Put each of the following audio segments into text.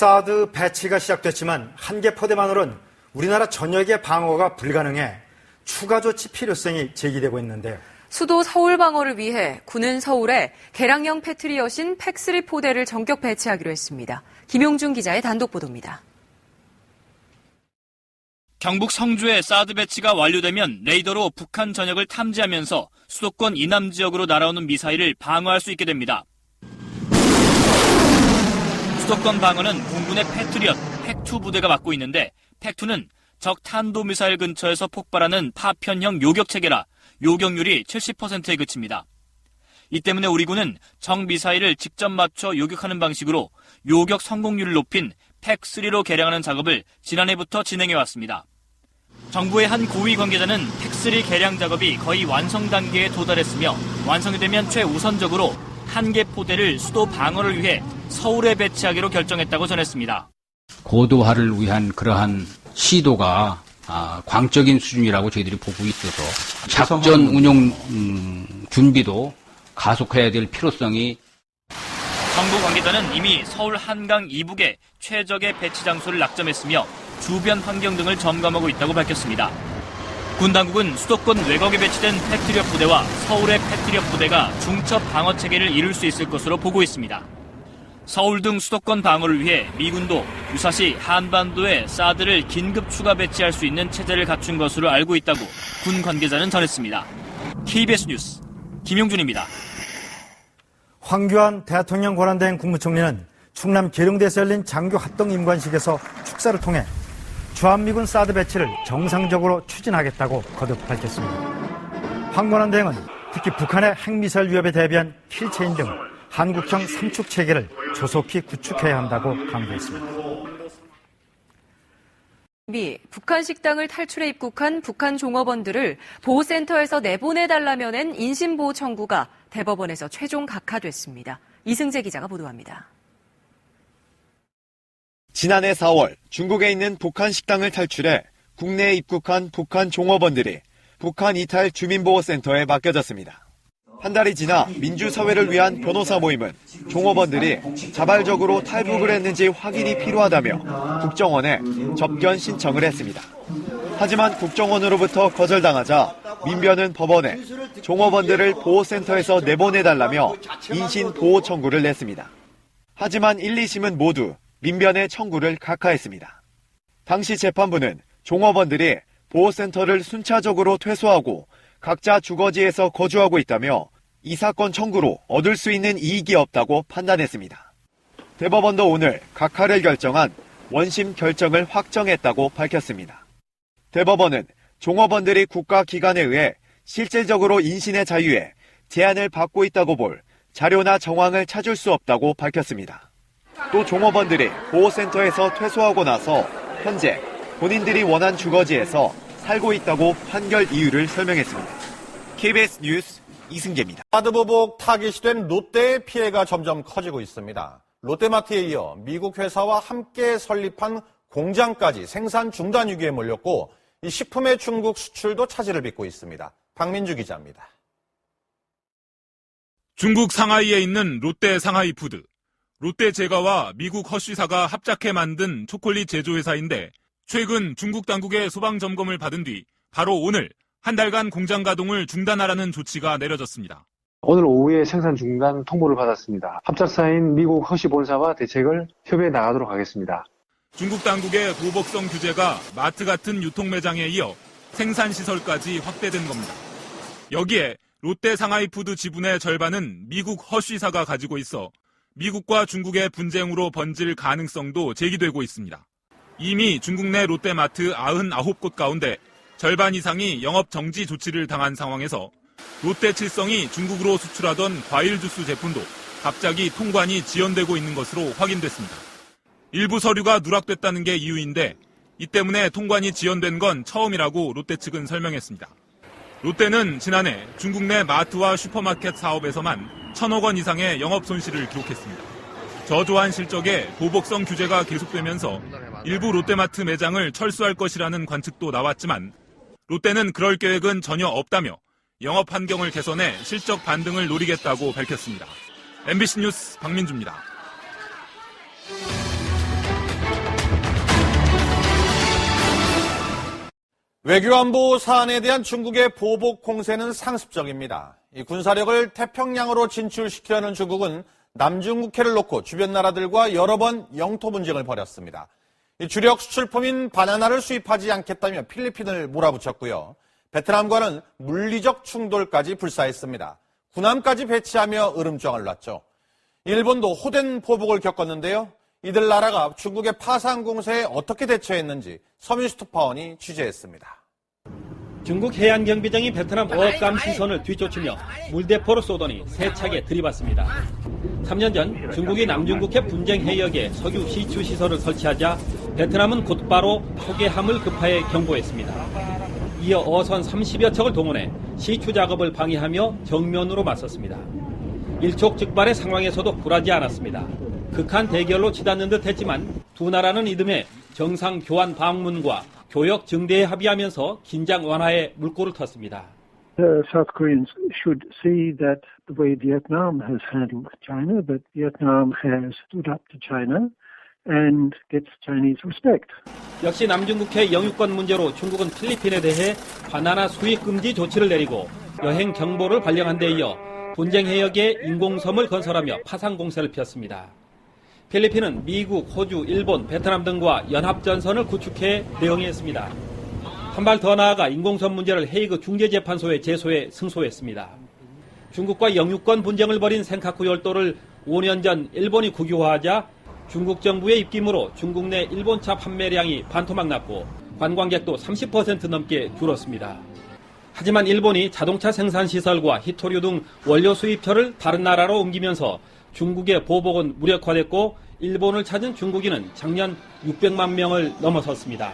사드 배치가 시작됐지만 한 개 포대만으로는 우리나라 전역의 방어가 불가능해 추가 조치 필요성이 제기되고 있는데요. 수도 서울 방어를 위해 군은 서울에 개량형 패트리엇인 팩3 포대를 전격 배치하기로 했습니다. 김용준 기자의 단독 보도입니다. 경북 성주의 사드 배치가 완료되면 레이더로 북한 전역을 탐지하면서 수도권 이남 지역으로 날아오는 미사일을 방어할 수 있게 됩니다. 수도권 방어는 공군의 패트리엇 팩2 부대가 맡고 있는데 팩2는 적 탄도미사일 근처에서 폭발하는 파편형 요격 체계라 요격률이 70%에 그칩니다. 이 때문에 우리 군은 적 미사일을 직접 맞춰 요격하는 방식으로 요격 성공률을 높인 팩3로 개량하는 작업을 지난해부터 진행해 왔습니다. 정부의 한 고위 관계자는 팩3 개량 작업이 거의 완성 단계에 도달했으며 완성이 되면 최우선적으로 한 개 포대를 수도 방어를 위해 서울에 배치하기로 결정했다고 전했습니다. 고도화를 위한 그러한 시도가 아, 광적인 수준이라고 저희들이 보고 있어서 작전 운용 음, 준비도 가속해야 될 필요성이 정부 관계자는 이미 서울 한강 이북에 최적의 배치 장소를 낙점했으며 주변 환경 등을 점검하고 있다고 밝혔습니다. 군 당국은 수도권 외곽에 배치된 패트리엇 부대와 서울의 패트리엇 부대가 중첩 방어 체계를 이룰 수 있을 것으로 보고 있습니다. 서울 등 수도권 방어를 위해 미군도 유사시 한반도에 사드를 긴급 추가 배치할 수 있는 체제를 갖춘 것으로 알고 있다고 군 관계자는 전했습니다. KBS 뉴스 김용준입니다. 황교안 대통령 권한대행 국무총리는 충남 계룡대에서 열린 장교 합동 임관식에서 축사를 통해 주한미군 사드 배치를 정상적으로 추진하겠다고 거듭 밝혔습니다. 황 권한대행은 특히 북한의 핵미사일 위협에 대비한 킬체인 등 한국형 삼축 체계를 조속히 구축해야 한다고 강조했습니다. 미 북한 식당을 탈출해 입국한 북한 종업원들을 보호센터에서 내보내달라며 낸 인신보호 청구가 대법원에서 최종 각하됐습니다. 이승재 기자가 보도합니다. 지난해 4월 중국에 있는 북한 식당을 탈출해 국내에 입국한 북한 종업원들이 북한 이탈 주민보호센터에 맡겨졌습니다. 한 달이 지나 민주사회를 위한 변호사 모임은 종업원들이 자발적으로 탈북을 했는지 확인이 필요하다며 국정원에 접견 신청을 했습니다. 하지만 국정원으로부터 거절당하자 민변은 법원에 종업원들을 보호센터에서 내보내달라며 인신 보호 청구를 냈습니다. 하지만 1, 2심은 모두 민변의 청구를 각하했습니다. 당시 재판부는 종업원들이 보호센터를 순차적으로 퇴소하고 각자 주거지에서 거주하고 있다며 이 사건 청구로 얻을 수 있는 이익이 없다고 판단했습니다. 대법원도 오늘 각하를 결정한 원심 결정을 확정했다고 밝혔습니다. 대법원은 종업원들이 국가기관에 의해 실질적으로 인신의 자유에 제한을 받고 있다고 볼 자료나 정황을 찾을 수 없다고 밝혔습니다. 또 종업원들이 보호센터에서 퇴소하고 나서 현재 본인들이 원한 주거지에서 살고 있다고 판결 이유를 설명했습니다. KBS 뉴스 이승재입니다. 카드 보복 타깃이 된 롯데의 피해가 점점 커지고 있습니다. 롯데마트에 이어 미국 회사와 함께 설립한 공장까지 생산 중단 위기에 몰렸고 이 식품의 중국 수출도 차질을 빚고 있습니다. 박민주 기자입니다. 중국 상하이에 있는 롯데 상하이 푸드. 롯데 제과와 미국 허쉬사가 합작해 만든 초콜릿 제조회사인데 최근 중국 당국의 소방 점검을 받은 뒤 바로 오늘 한 달간 공장 가동을 중단하라는 조치가 내려졌습니다. 오늘 오후에 생산 중단 통보를 받았습니다. 합작사인 미국 허쉬 본사와 대책을 협의해 나가도록 하겠습니다. 중국 당국의 보복성 규제가 마트 같은 유통 매장에 이어 생산 시설까지 확대된 겁니다. 여기에 롯데 상하이푸드 지분의 절반은 미국 허쉬사가 가지고 있어 미국과 중국의 분쟁으로 번질 가능성도 제기되고 있습니다. 이미 중국 내 롯데마트 99곳 가운데 절반 이상이 영업 정지 조치를 당한 상황에서 롯데 칠성이 중국으로 수출하던 과일 주스 제품도 갑자기 통관이 지연되고 있는 것으로 확인됐습니다. 일부 서류가 누락됐다는 게 이유인데 이 때문에 통관이 지연된 건 처음이라고 롯데 측은 설명했습니다. 롯데는 지난해 중국 내 마트와 슈퍼마켓 사업에서만 천억 원 이상의 영업 손실을 기록했습니다. 저조한 실적에 보복성 규제가 계속되면서 일부 롯데마트 매장을 철수할 것이라는 관측도 나왔지만 롯데는 그럴 계획은 전혀 없다며 영업 환경을 개선해 실적 반등을 노리겠다고 밝혔습니다. MBC 뉴스 박민주입니다. 외교안보 사안에 대한 중국의 보복 공세는 상습적입니다. 이 군사력을 태평양으로 진출시키려는 중국은 남중국해를 놓고 주변 나라들과 여러 번 영토 분쟁을 벌였습니다. 이 주력 수출품인 바나나를 수입하지 않겠다며 필리핀을 몰아붙였고요. 베트남과는 물리적 충돌까지 불사했습니다. 군함까지 배치하며 으름장을 놨죠. 일본도 호된 보복을 겪었는데요. 이들 나라가 중국의 파상 공세에 어떻게 대처했는지 서민스토 파원이 취재했습니다. 중국 해안경비정이 베트남 어업감 시선을 뒤쫓으며 물대포로 쏘더니 세차게 들이받습니다. 3년 전 중국이 남중국해 분쟁 해역에 석유 시추 시설을 설치하자 베트남은 곧바로 포개함을 급하게 경보했습니다. 이어 어선 30여 척을 동원해 시추 작업을 방해하며 정면으로 맞섰습니다. 일촉즉발의 상황에서도 굴하지 않았습니다. 극한 대결로 치닫는 듯 했지만 두 나라는 이듬해 정상 교환 방문과 교역 증대에 합의하면서 긴장 완화에 물꼬를 텄습니다. The South Koreans should see that the way Vietnam has handled China, that Vietnam has stood up to China and gets Chinese respect. 역시 남중국해 영유권 문제로 중국은 필리핀에 대해 바나나 수입 금지 조치를 내리고 여행 경보를 발령한 데 이어 분쟁 해역에 인공섬을 건설하며 파상 공세를 폈습니다. 필리핀은 미국, 호주, 일본, 베트남 등과 연합전선을 구축해 대응했습니다. 한 발 더 나아가 인공섬 문제를 헤이그 중재재판소에 제소해 승소했습니다. 중국과 영유권 분쟁을 벌인 센카쿠 열도를 5년 전 일본이 국유화하자 중국 정부의 입김으로 중국 내 일본차 판매량이 반토막 났고 관광객도 30% 넘게 줄었습니다. 하지만 일본이 자동차 생산 시설과 히토류 등 원료 수입처를 다른 나라로 옮기면서 중국의 보복은 무력화됐고 일본을 찾은 중국인은 작년 600만 명을 넘어섰습니다.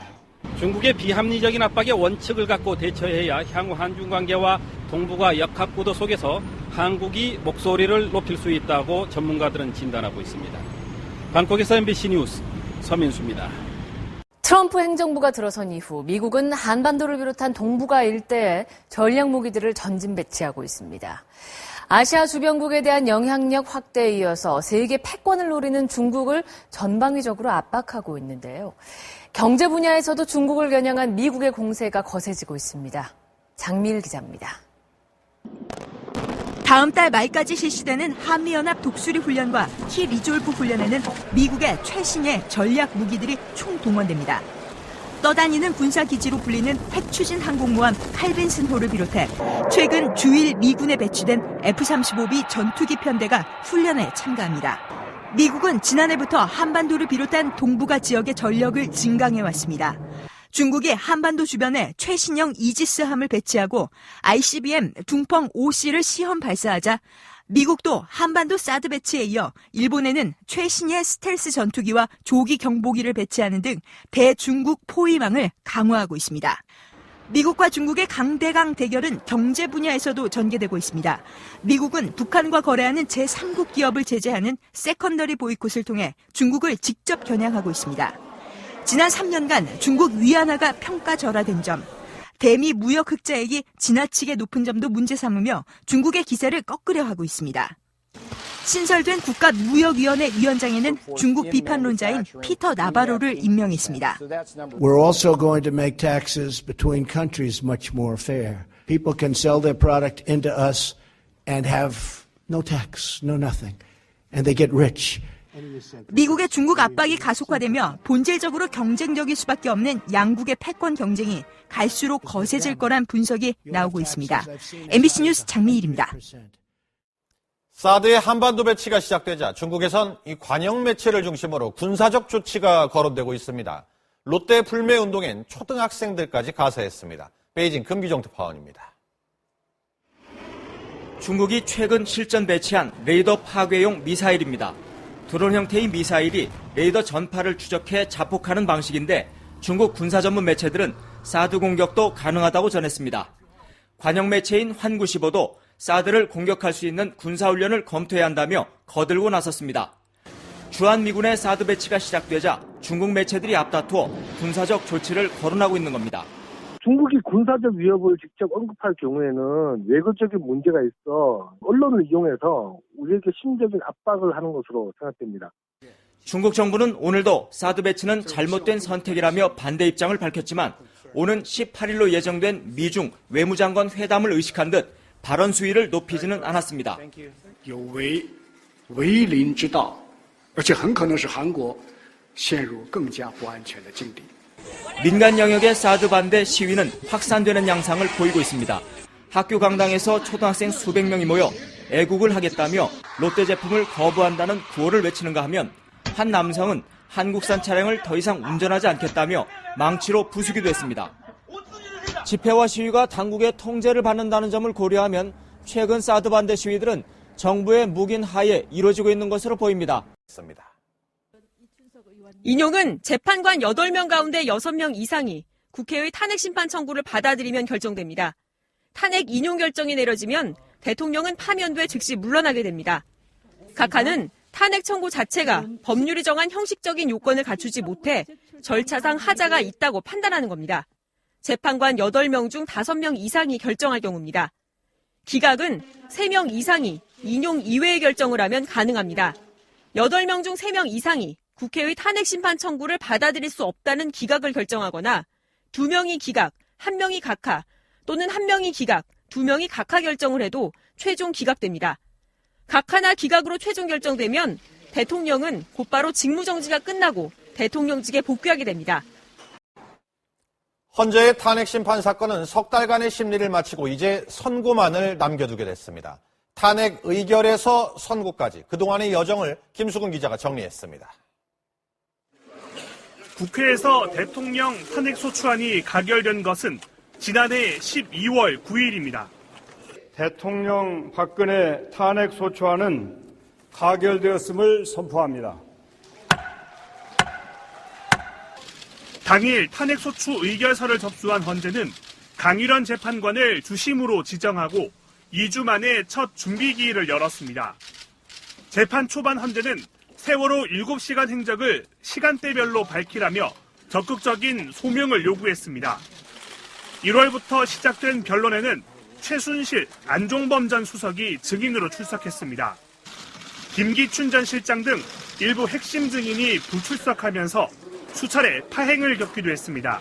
중국의 비합리적인 압박의 원칙을 갖고 대처해야 향후 한중 관계와 동북아 역학 구도 속에서 한국이 목소리를 높일 수 있다고 전문가들은 진단하고 있습니다. 방콕에서 MBC 뉴스 서민수입니다. 트럼프 행정부가 들어선 이후 미국은 한반도를 비롯한 동북아 일대에 전략 무기들을 전진 배치하고 있습니다. 아시아 주변국에 대한 영향력 확대에 이어서 세계 패권을 노리는 중국을 전방위적으로 압박하고 있는데요. 경제 분야에서도 중국을 겨냥한 미국의 공세가 거세지고 있습니다. 장미일 기자입니다. 다음 달 말까지 실시되는 한미연합 독수리 훈련과 키 리졸브 훈련에는 미국의 최신의 전략 무기들이 총동원됩니다. 떠다니는 군사기지로 불리는 핵추진 항공모함 칼빈슨호를 비롯해 최근 주일 미군에 배치된 F-35B 전투기 편대가 훈련에 참가합니다. 미국은 지난해부터 한반도를 비롯한 동북아 지역의 전력을 증강해왔습니다. 중국이 한반도 주변에 최신형 이지스함을 배치하고 ICBM 둥펑 5C를 시험 발사하자 미국도 한반도 사드 배치에 이어 일본에는 최신의 스텔스 전투기와 조기 경보기를 배치하는 등 대중국 포위망을 강화하고 있습니다. 미국과 중국의 강대강 대결은 경제 분야에서도 전개되고 있습니다. 미국은 북한과 거래하는 제3국 기업을 제재하는 세컨더리 보이콧을 통해 중국을 직접 겨냥하고 있습니다. 지난 3년간 중국 위안화가 평가절하된 점, 대미 무역 흑자액이 지나치게 높은 점도 문제 삼으며 중국의 기세를 꺾으려 하고 있습니다. 신설된 국가무역위원회 위원장에는 중국 비판론자인 피터 나바로를 임명했습니다. We're also going to make taxes between countries much more fair. People can sell their product into us and have no tax, no nothing, and they get rich. 미국의 중국 압박이 가속화되며 본질적으로 경쟁적일 수밖에 없는 양국의 패권 경쟁이 갈수록 거세질 거란 분석이 나오고 있습니다. MBC 뉴스 장미일입니다. 사드의 한반도 배치가 시작되자 중국에선 이 관영 매체를 중심으로 군사적 조치가 거론되고 있습니다. 롯데 불매 운동엔 초등학생들까지 가세했습니다. 베이징 금기정 특파원입니다. 중국이 최근 실전 배치한 레이더 파괴용 미사일입니다. 드론 형태의 미사일이 레이더 전파를 추적해 자폭하는 방식인데 중국 군사 전문 매체들은 사드 공격도 가능하다고 전했습니다. 관영 매체인 환구시보도 사드를 공격할 수 있는 군사훈련을 검토해야 한다며 거들고 나섰습니다. 주한미군의 사드 배치가 시작되자 중국 매체들이 앞다투어 군사적 조치를 거론하고 있는 겁니다. 중국이 군사적 위협을 직접 언급할 경우에는 외교적인 문제가 있어 언론을 이용해서 우리에게 심리적인 압박을 하는 것으로 생각됩니다. 중국 정부는 오늘도 사드 배치는 잘못된 선택이라며 반대 입장을 밝혔지만 오는 18일로 예정된 미중 외무장관 회담을 의식한 듯 발언 수위를 높이지는 않았습니다. 민간 영역의 사드 반대 시위는 확산되는 양상을 보이고 있습니다. 학교 강당에서 초등학생 수백 명이 모여 애국을 하겠다며 롯데 제품을 거부한다는 구호를 외치는가 하면 한 남성은 한국산 차량을 더 이상 운전하지 않겠다며 망치로 부수기도 했습니다. 집회와 시위가 당국의 통제를 받는다는 점을 고려하면 최근 사드 반대 시위들은 정부의 묵인 하에 이루어지고 있는 것으로 보입니다. 있습니다. 인용은 재판관 8명 가운데 6명 이상이 국회의 탄핵 심판 청구를 받아들이면 결정됩니다. 탄핵 인용 결정이 내려지면 대통령은 파면돼 즉시 물러나게 됩니다. 각하는 탄핵 청구 자체가 법률이 정한 형식적인 요건을 갖추지 못해 절차상 하자가 있다고 판단하는 겁니다. 재판관 8명 중 5명 이상이 결정할 경우입니다. 기각은 3명 이상이 인용 이외의 결정을 하면 가능합니다. 8명 중 3명 이상이 국회의 탄핵 심판 청구를 받아들일 수 없다는 기각을 결정하거나 2명이 기각, 1명이 각하 또는 1명이 기각, 2명이 각하 결정을 해도 최종 기각됩니다. 각하나 기각으로 최종 결정되면 대통령은 곧바로 직무정지가 끝나고 대통령직에 복귀하게 됩니다. 헌재의 탄핵 심판 사건은 석 달간의 심리를 마치고 이제 선고만을 남겨두게 됐습니다. 탄핵 의결에서 선고까지 그동안의 여정을 김수근 기자가 정리했습니다. 국회에서 대통령 탄핵소추안이 가결된 것은 지난해 12월 9일입니다. 대통령 박근혜 탄핵소추안은 가결되었음을 선포합니다. 당일 탄핵소추 의결서를 접수한 헌재는 강일원 재판관을 주심으로 지정하고 2주 만에 첫 준비기일을 열었습니다. 재판 초반 헌재는 세월호 7시간 행적을 시간대별로 밝히라며 적극적인 소명을 요구했습니다. 1월부터 시작된 변론에는 최순실, 안종범 전 수석이 증인으로 출석했습니다. 김기춘 전 실장 등 일부 핵심 증인이 불출석하면서 수차례 파행을 겪기도 했습니다.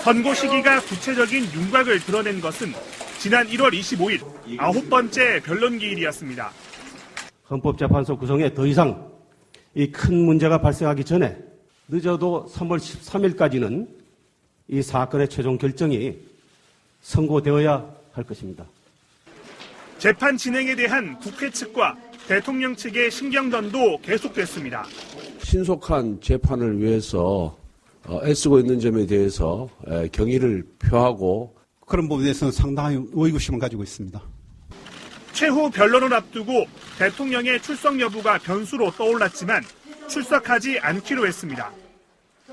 선고 시기가 구체적인 윤곽을 드러낸 것은 지난 1월 25일 아홉 번째 변론 기일이었습니다. 헌법재판소 구성에 더 이상 이 큰 문제가 발생하기 전에 늦어도 3월 13일까지는 이 사건의 최종 결정이 선고되어야 할 것입니다. 재판 진행에 대한 국회 측과 대통령 측의 신경전도 계속됐습니다. 신속한 재판을 위해서 어, 애쓰고 있는 점에 대해서 에, 경의를 표하고 그런 부분에 대해서는 상당히 의구심을 가지고 있습니다. 최후 변론을 앞두고 대통령의 출석 여부가 변수로 떠올랐지만 출석하지 않기로 했습니다.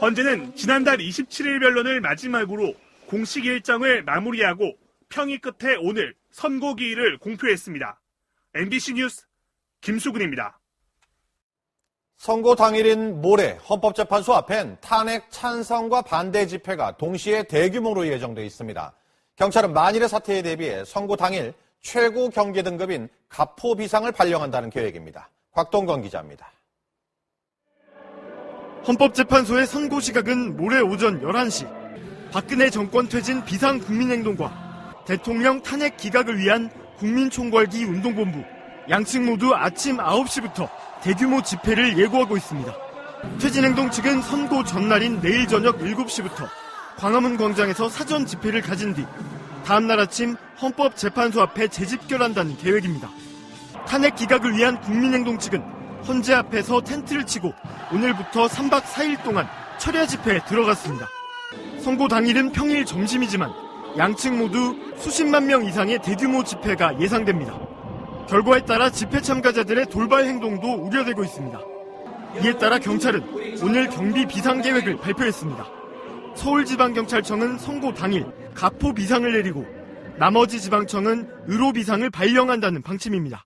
헌재는 지난달 27일 변론을 마지막으로 공식 일정을 마무리하고 평의 끝에 오늘 선고 기일을 공표했습니다. MBC 뉴스 김수근입니다. 선고 당일인 모레 헌법재판소 앞엔 탄핵 찬성과 반대 집회가 동시에 대규모로 예정돼 있습니다. 경찰은 만일의 사태에 대비해 선고 당일 최고 경계 등급인 가포 비상을 발령한다는 계획입니다. 곽동건 기자입니다. 헌법재판소의 선고 시각은 모레 오전 11시. 박근혜 정권 퇴진 비상 국민행동과 대통령 탄핵 기각을 위한 국민총궐기 운동본부 양측 모두 아침 9시부터 대규모 집회를 예고하고 있습니다. 퇴진행동 측은 선고 전날인 내일 저녁 7시부터 광화문 광장에서 사전 집회를 가진 뒤 다음날 아침 헌법재판소 앞에 재집결한다는 계획입니다. 탄핵 기각을 위한 국민행동 측은 헌재 앞에서 텐트를 치고 오늘부터 3박 4일 동안 철야 집회에 들어갔습니다. 선고 당일은 평일 점심이지만 양측 모두 수십만 명 이상의 대규모 집회가 예상됩니다. 결과에 따라 집회 참가자들의 돌발 행동도 우려되고 있습니다. 이에 따라 경찰은 오늘 경비 비상 계획을 발표했습니다. 서울지방경찰청은 선고 당일 가포 비상을 내리고 나머지 지방청은 의로 비상을 발령한다는 방침입니다.